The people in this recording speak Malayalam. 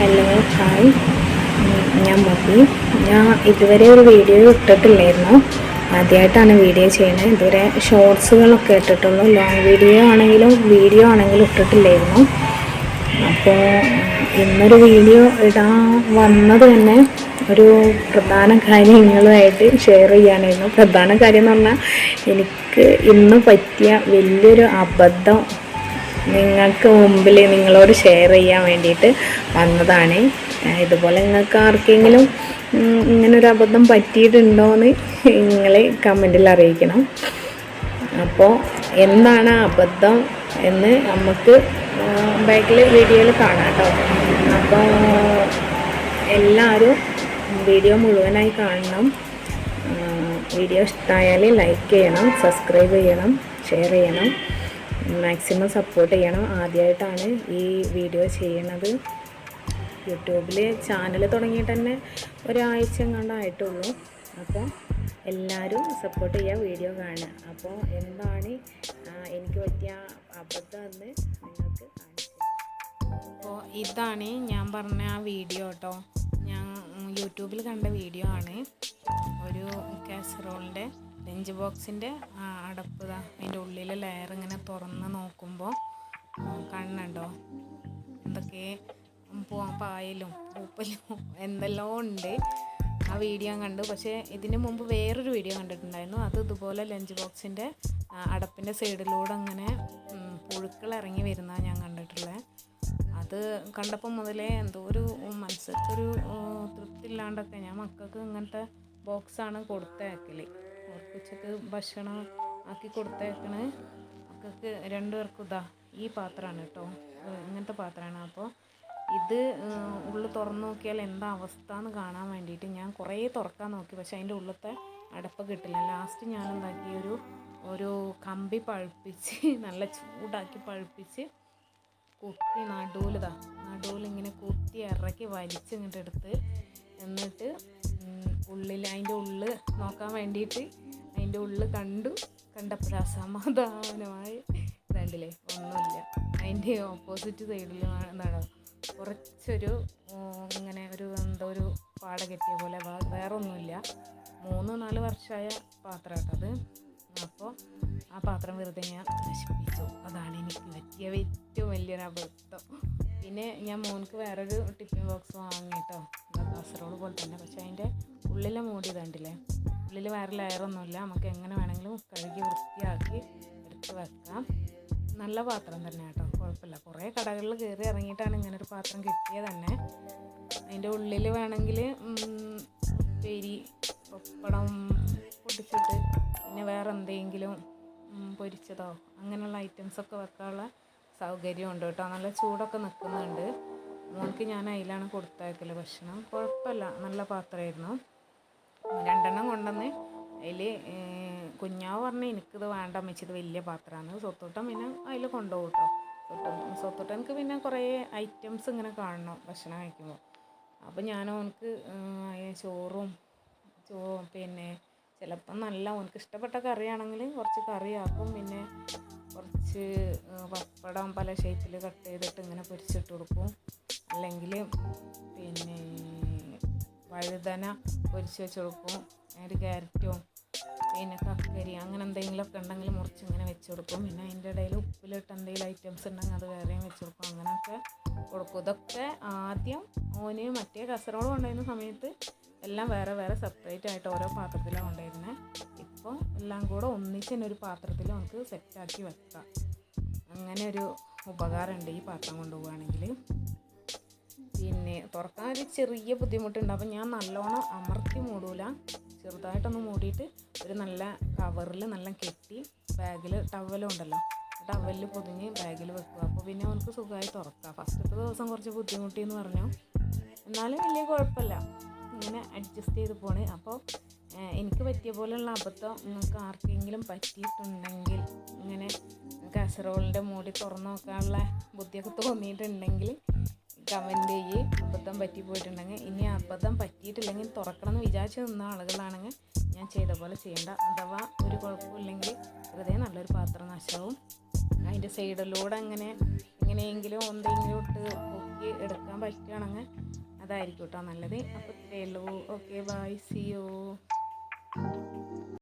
ഹലോ ഹായ് ഞാൻ മൊബി. ഞാൻ ഇതുവരെ ഒരു വീഡിയോ ഇട്ടിട്ടില്ലായിരുന്നു. ആദ്യമായിട്ടാണ് വീഡിയോ ചെയ്യുന്നത് ഇതുവരെ ഷോർട്സുകളൊക്കെ ഇട്ടിട്ടുള്ളൂ. ലോങ് വീഡിയോ ആണെങ്കിലും വീഡിയോ ആണെങ്കിലും ഇട്ടിട്ടില്ലായിരുന്നു. അപ്പോൾ ഇന്നൊരു വീഡിയോ ഇടാൻ വന്നത് തന്നെ ഒരു പ്രധാന കാര്യം കാര്യങ്ങളുമായിട്ട് ഷെയർ ചെയ്യാനായിരുന്നു. പ്രധാന കാര്യം എന്ന് പറഞ്ഞാൽ എനിക്ക് ഇന്ന് പറ്റിയ വലിയൊരു അബദ്ധം നിങ്ങൾക്ക് മുമ്പിൽ നിങ്ങളോട് ഷെയർ ചെയ്യാൻ വേണ്ടിയിട്ട് വന്നതാണ്. ഇതുപോലെ നിങ്ങൾക്ക് ആർക്കെങ്കിലും ഇങ്ങനൊരു അബദ്ധം പറ്റിയിട്ടുണ്ടോ എന്ന് നിങ്ങൾ കമന്റിൽ അറിയിക്കണം. അപ്പോൾ എന്താണ് അബദ്ധം എന്ന് നമുക്ക് ബാക്കിൽ വീഡിയോയിൽ കാണാം കേട്ടോ അപ്പോൾ എല്ലാവരും വീഡിയോ മുഴുവനായി കാണണം. വീഡിയോ ഇഷ്ടമായാൽ ലൈക്ക് ചെയ്യണം സബ്സ്ക്രൈബ് ചെയ്യണം ഷെയർ ചെയ്യണം. മാക്സിമം സപ്പോർട്ട് ചെയ്യണം. ആദ്യമായിട്ടാണ് ഈ വീഡിയോ ചെയ്യണത്. യൂട്യൂബിൽ ചാനൽ തുടങ്ങിയിട്ട് തന്നെ ഒരാഴ്ച കണ്ടായിട്ടുള്ളൂ അപ്പോൾ എല്ലാവരും സപ്പോർട്ട് ചെയ്യുക വീഡിയോ കാണുക. അപ്പോൾ എന്താണ് എനിക്ക് പറ്റിയ അബദ്ധം എന്ന് നിങ്ങൾക്ക് അപ്പോൾ ഇതാണ് ഞാൻ പറഞ്ഞ ആ വീഡിയോ കേട്ടോ ഞാൻ യൂട്യൂബിൽ കണ്ട വീഡിയോ ആണ്. ഒരു കാസറോളിന്റെ ലഞ്ച് ബോക്സിന്റെ അടപ്പ് ദാ അതിന്റെ ഉള്ളിലെ ലെയർ ഇങ്ങനെ തുറന്ന് നോക്കുമ്പോൾ കണ്ണുണ്ടോ? എന്തൊക്കെ പായലും പൂപ്പലും എന്തെല്ലാം ഉണ്ട്. ആ വീഡിയോ കണ്ടു. പക്ഷേ ഇതിന് മുമ്പ് വേറൊരു വീഡിയോ കണ്ടിട്ടുണ്ടായിരുന്നു. അത് ഇതുപോലെ ലഞ്ച് ബോക്സിന്റെ അടപ്പിന്റെ സൈഡിലൂടെ അങ്ങനെ പുഴുക്കൾ ഇറങ്ങി വരുന്നതാണ് ഞാൻ കണ്ടിട്ടുള്ളത് അത് കണ്ടപ്പോൾ മുതലേ എന്തോ ഒരു മനസ്സിലൊരു തൃപ്തി ഇല്ലാണ്ടൊക്കെ ഞാൻ മക്കൾക്ക് ഇങ്ങനത്തെ ബോക്സാണ് കൊടുത്തയക്കൽ അവർക്ക് ഉച്ചയ്ക്ക് ഭക്ഷണം ആക്കി കൊടുത്തേക്കണേ. മക്കൾക്ക് രണ്ടുപേർക്കും ഇതാ ഈ പാത്രമാണ് കേട്ടോ. ഇങ്ങനത്തെ പാത്രമാണ്. അപ്പോൾ ഇത് ഉള്ളിൽ തുറന്നു നോക്കിയാൽ എന്താ അവസ്ഥ എന്ന് കാണാൻ വേണ്ടിയിട്ട് ഞാൻ കുറേ തുറക്കാൻ നോക്കി. പക്ഷെ അതിന്റെ ഉള്ളിലത്തെ അടപ്പ് കിട്ടില്ല. ലാസ്റ്റ് ഞാൻ എന്താക്കി ഒരു ഒരു കമ്പി പഴുപ്പിച്ച് നല്ല ചൂടാക്കി പഴുപ്പിച്ച് കുത്തി നടുവിലിതാ നടുവിൽ കുത്തി ഇറക്കി വലിച്ച് ഇങ്ങോട്ട് എടുത്ത് എന്നിട്ട് ഉള്ളിൽ അതിന്റെ ഉള്ളിൽ നോക്കാൻ വേണ്ടിയിട്ട് അതിന്റെ ഉള്ളിൽ കണ്ടു. കണ്ടപ്പോഴാ സമാധാനമായി രണ്ടില്ലേ ഒന്നുമില്ല. അതിന്റെ ഓപ്പോസിറ്റ് സൈഡിൽ എന്താണ് കുറച്ചൊരു ഇങ്ങനെ ഒരു എന്തോ ഒരു പാട കെട്ടിയ പോലെ. വേറൊന്നുമില്ല. മൂന്ന് നാല് വർഷമായ പാത്രം കേട്ടത് അപ്പോൾ ആ പാത്രം വെറുതെ ഞാൻ നശിപ്പിച്ചു. അതാണ് എനിക്ക് പറ്റിയ ഏറ്റവും വലിയൊരു അബദ്ധം. പിന്നെ ഞാൻ മോൻക്ക് വേറൊരു ടിഫിൻ ബോക്സ് വാങ്ങി കാസറോൾ പോലെ തന്നെ. പക്ഷേ അതിന്റെ ഉള്ളിലെ മൂടി കണ്ടില്ലേ? ഉള്ളിൽ വേറെ ലെയറൊന്നുമില്ല നമുക്ക് എങ്ങനെ വേണമെങ്കിലും കഴുകി വൃത്തിയാക്കി എടുത്ത് വെക്കാം. നല്ല പാത്രം തന്നെ കേട്ടോ. കുഴപ്പമില്ല. കുറേ കടകളിൽ കയറി ഇറങ്ങിയിട്ടാണ് ഇങ്ങനെ ഒരു പാത്രം കിട്ടിയത് തന്നെ. അതിന്റെ ഉള്ളിൽ വേണമെങ്കിൽ ഉപ്പേരി പപ്പടം പൊട്ടിച്ചിട്ട് പിന്നെ വേറെ എന്തെങ്കിലും പൊരിച്ചതോ അങ്ങനെയുള്ള ഐറ്റംസൊക്കെ വെക്കാനുള്ള സൗകര്യമുണ്ട് കേട്ടോ. നല്ല ചൂടൊക്കെ നിൽക്കുന്നുണ്ട്. മോൾക്ക് ഞാൻ അതിലാണ് കൊടുത്തയക്കൽ ഭക്ഷണം. കുഴപ്പമില്ല നല്ല പാത്രമായിരുന്നു. രണ്ടെണ്ണം കൊണ്ടുവന്ന് അതിൽ കുഞ്ഞാവ് പറഞ്ഞ് എനിക്കിത് വേണ്ട അമ്മച്ചിത് വലിയ പാത്രമാണ്. സ്വത്തോട്ടം പിന്നെ അതിൽ കൊണ്ടുപോകും കേട്ടോ സ്വത്തോട്ടം സ്വത്തോട്ടനക്ക് പിന്നെ കുറേ ഐറ്റംസ് ഇങ്ങനെ കാണണം ഭക്ഷണം കഴിക്കുമ്പോൾ അപ്പോൾ ഞാൻ ഓനക്ക് ചോറും ചോ പിന്നെ ചിലപ്പം നല്ല ഓനക്ക് ഇഷ്ടപ്പെട്ട കറിയാണെങ്കിൽ കുറച്ച് കറിയാക്കും. പിന്നെ കുറച്ച് പപ്പടം പല ഷേപ്പിൽ കട്ട് ചെയ്തിട്ട് ഇങ്ങനെ പൊരിച്ചിട്ട് കൊടുക്കും. അല്ലെങ്കിൽ പിന്നെ വഴുതന പൊരിച്ച് വെച്ച് കൊടുക്കും ഒരു ക്യാരറ്റും പിന്നെ കക്കരി അങ്ങനെ എന്തെങ്കിലുമൊക്കെ ഉണ്ടെങ്കിൽ മുറിച്ച് ഇങ്ങനെ വെച്ച് കൊടുക്കും. പിന്നെ അതിന്റെ ഇടയിൽ ഉപ്പിലിട്ട് എന്തെങ്കിലും ഐറ്റംസ് ഉണ്ടെങ്കിൽ അത് വേറെയും വെച്ച് കൊടുക്കും. അങ്ങനെയൊക്കെ കൊടുക്കും. ഇതൊക്കെ ആദ്യം ഓന് മറ്റേ കസറോൾ കൊണ്ടുവരുന്ന സമയത്ത് എല്ലാം വേറെ വേറെ സെപ്പറേറ്റ് ആയിട്ട് ഓരോ പാത്രത്തിലാണ് കൊണ്ടുവരുന്നത് ഇപ്പോൾ എല്ലാം കൂടെ ഒന്നിച്ച് തന്നെ ഒരു പാത്രത്തിൽ നമുക്ക് സെറ്റാക്കി വെക്കാം. അങ്ങനെ ഒരു ഉപകാരമുണ്ട് ഈ പാത്രം കൊണ്ടുപോവുകയാണെങ്കിൽ. പിന്നെ തുറക്കാൻ ഒരു ചെറിയ ബുദ്ധിമുട്ടുണ്ട്. അപ്പം ഞാൻ നല്ലോണം അമർത്തി മൂടൂല. ചെറുതായിട്ടൊന്ന് മൂടിയിട്ട് ഒരു നല്ല കവറിൽ നല്ല കെട്ടി ബാഗിൽ ടവലും ഉണ്ടല്ലോ. ടവലിൽ പൊതിഞ്ഞ് ബാഗിൽ വെക്കുക. അപ്പോൾ പിന്നെ അവർക്ക് സുഖമായി തുറക്കാം. ഫസ്റ്റത്തെ ദിവസം കുറച്ച് ബുദ്ധിമുട്ടി എന്ന് പറഞ്ഞു. എന്നാലും വലിയ കുഴപ്പമില്ല. ഇങ്ങനെ അഡ്ജസ്റ്റ് ചെയ്ത് പോണ്. അപ്പോൾ എനിക്ക് പറ്റിയ പോലെയുള്ള അബദ്ധം നിങ്ങൾക്ക് ആർക്കെങ്കിലും പറ്റിയിട്ടുണ്ടെങ്കിൽ ഇങ്ങനെ കാസറോളിന്റെ മൂടി തുറന്നു നോക്കാനുള്ള ബുദ്ധിയൊക്കെ തോന്നിയിട്ടുണ്ടെങ്കിൽ കമന്റ് ചെയ്യേ അബദ്ധം പറ്റി പോയിട്ടുണ്ടെങ്കിൽ ഇനി അബദ്ധം പറ്റിയിട്ടില്ലെങ്കിൽ തുറക്കണം എന്ന് വിചാരിച്ച് നിന്ന ആളുകളാണെങ്കിൽ ഞാൻ ചെയ്ത പോലെ ചെയ്യേണ്ട. അഥവാ ഒരു കുഴപ്പമില്ലെങ്കിൽ വെറുതെ നല്ലൊരു പാത്രം നാശവും അതിന്റെ സൈഡിലൂടെ അങ്ങനെ എങ്ങനെയെങ്കിലും എന്തെങ്കിലും ഇട്ട് നോക്കി എടുക്കാൻ പറ്റുകയാണെങ്കിൽ അതായിരിക്കും കേട്ടോ നല്ലത്. അപ്പോൾ ഉള്ളൂ. Okay bye. C U